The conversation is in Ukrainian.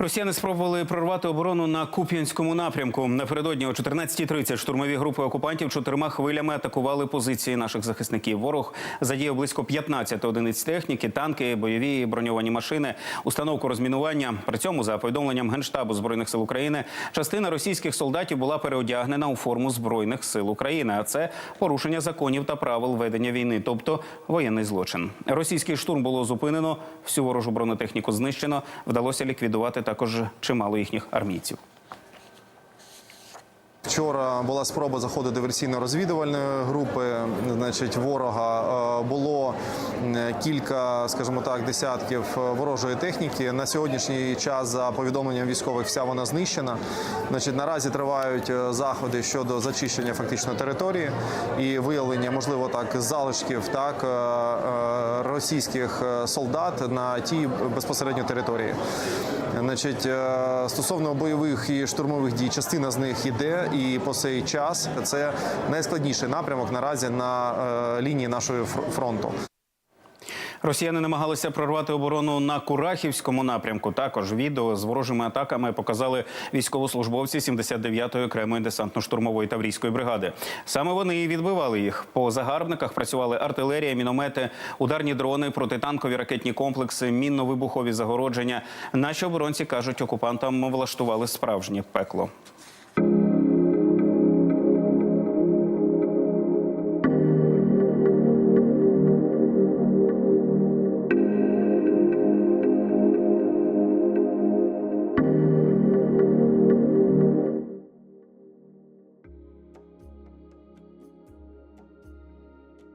Росіяни спробували прорвати оборону на Куп'янському напрямку. Напередодні о 14.30 штурмові групи окупантів чотирма хвилями атакували позиції наших захисників. Ворог задіяв близько 15 одиниць техніки, танки, бойові броньовані машини, установку розмінування. При цьому, за повідомленням генштабу збройних сил України, частина російських солдатів була переодягнена у форму збройних сил України. А це порушення законів та правил ведення війни, тобто воєнний злочин. Російський штурм було зупинено, всю ворожу бронетехніку знищено. Вдалося ліквідувати також чимало їхніх армійців. Вчора була спроба заходу диверсійно-розвідувальної групи. Значить, ворога Е, було кілька, скажімо так, десятків е, ворожої техніки. На сьогоднішній час, за повідомленням військових, вся вона знищена. Значить, наразі тривають е, заходи щодо зачищення фактично території і виявлення, можливо, так залишків так російських солдат на тій безпосередньо території. Значить, стосовно бойових і штурмових дій, частина з них іде, і по цей час це найскладніший напрямок наразі на е, лінії нашої фронту. Росіяни намагалися прорвати оборону на Курахівському напрямку. Також відео з ворожими атаками показали військовослужбовці 79-ї окремої десантно-штурмової таврійської бригади. Саме вони і відбивали їх. По загарбниках працювали артилерія, міномети, ударні дрони, протитанкові ракетні комплекси, мінно-вибухові загородження. Наші оборонці кажуть, окупантам влаштували справжнє пекло.